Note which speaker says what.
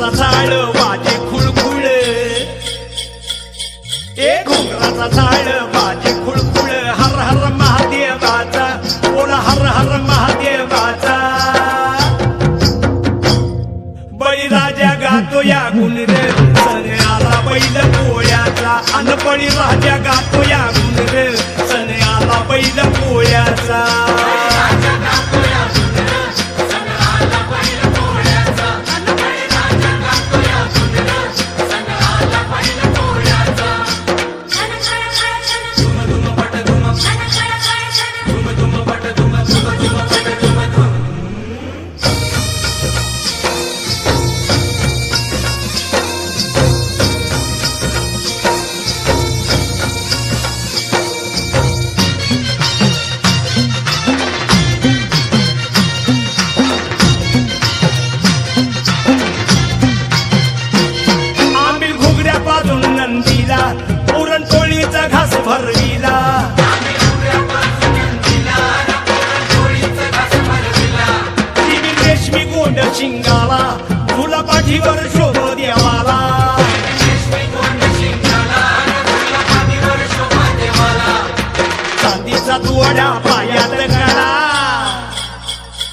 Speaker 1: घुंगराचा झाड वाजे खुळखुळ. ए घुंगराचा झाड वाजे खुळखुळ. हर हर महादेवाचा बोला हर हर महादेवाचा. बळीराजा गातो या गुण रे सने आला बैल पोळ्याचा अन बळीराजा गातो या गुण रे सने आला बैल पोळ्याचा पोळीचा घास भरविला. तिने रेशमी गोंड शिंगाला तुला पाठीवर शोभ देवाला. चांदीचा तुवडा पायात